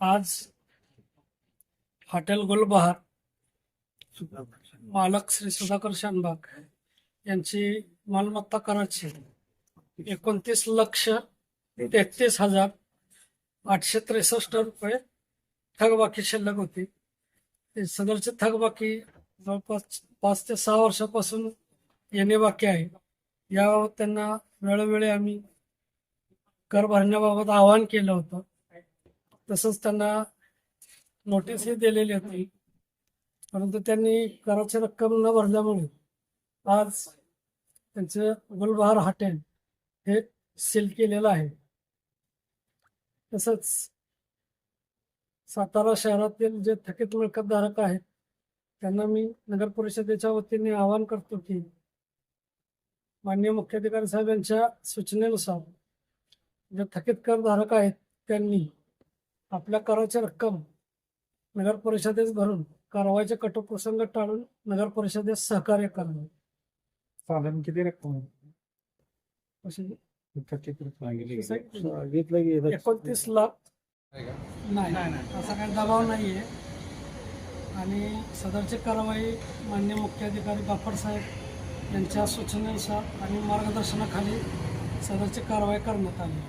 आज हॉटेल गुलबहार मालक श्री सुधाकर शानबाग यांची मालमत्ता कराची एकोणतीस लक्ष तेहतीस हजार आठशे त्रेसष्ट रुपये थकबाकी शिल्लक होती. ते सदरची थकबाकी जवळपास पाच ते सहा वर्षापासून येणे बाकी आहे. याबाबत त्यांना वेळोवेळी आम्ही कर भरण्याबाबत आवाहन केलं होतं. तसंच त्यांना नोटीसही दिलेली होती. परंतु त्यांनी कराची रक्कम न भरल्यामुळे आज त्यांचं गुलबहार हॉटेल हे सील केलेलं आहे. तसंच सातारा शहरातील जे थकीत मिळकतधारक आहेत त्यांना मी नगर परिषदेच्या वतीने आवाहन करतो की माननीय मुख्याधिकारी साहेब यांच्या सूचनेनुसार जे थकीत करधारक आहेत त्यांनी आपल्या कराची रक्कम नगर परिषदेस भरून कारवाईचे कटू प्रसंग टाळून नगर परिषदेस सहकार्य करावे साधारण किती रक्कम अशी सांगितलं की एकोणतीस लाख. नाही असा काही दबाव नाही आहे आणि सदरची कारवाई मान्य मुख्याधिकारी बापट साहेब यांच्या सूचनेनुसार आणि मार्गदर्शनाखाली सदरची कारवाई करण्यात आली.